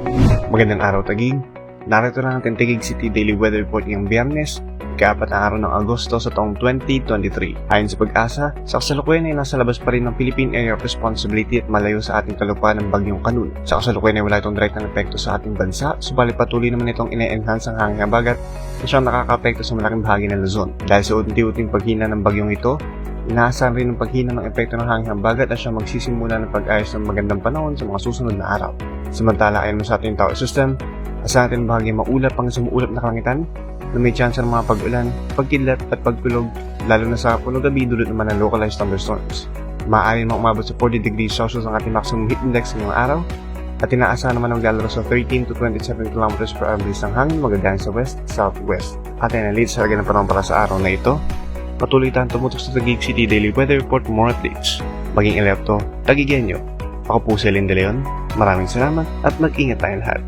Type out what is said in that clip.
Magandang araw Tagig. Narito na ang Tagig City Daily Weather Report ngayong biyernes, ikapat na araw ng Agosto sa taong 2023. Ayon sa pag-asa, sa kasalukuyan ay nasa labas pa rin ng Philippine Area of Responsibility at malayo sa ating kalupaan ng bagyong kanun. Sa kasalukuyan ay wala itong direktang epekto sa ating bansa, subalit patuloy naman itong ine-enhance ang hangin bagat na siyang nakaka-apekto sa malaking bahagi ng Luzon. Dahil sa unti-unting paghina ng bagyong ito, Inaasahan rin ng paghina ng epekto ng hangin bagat at siya magsisimula ng pag-ayos ng magandang panahon sa mga susunod na araw. Samantala ayon sa ating tower system, asahan natin bahagi maulap hanggang sa maulap na kalangitan na may chance ng mga pag-ulan, pagkidlat at pagkulog lalo na sa puno gabi dulot naman ng localized thunderstorms. Maaari namang umabot sa 40 degrees Celsius ang ating maximum heat index ngayong araw at inaasahan naman ng lalaro sa 13 to 27 km per hour bilis ng hangin magagaling sa west, southwest. At ay nalit sa ng panahon para sa araw na ito, patuloy tayong tumutok sa Taguig City Daily Weather Report for more updates. Maging alerto, tagigyan nyo. Ako po si Linda Leon, maraming salamat at mag-ingat tayong lahat.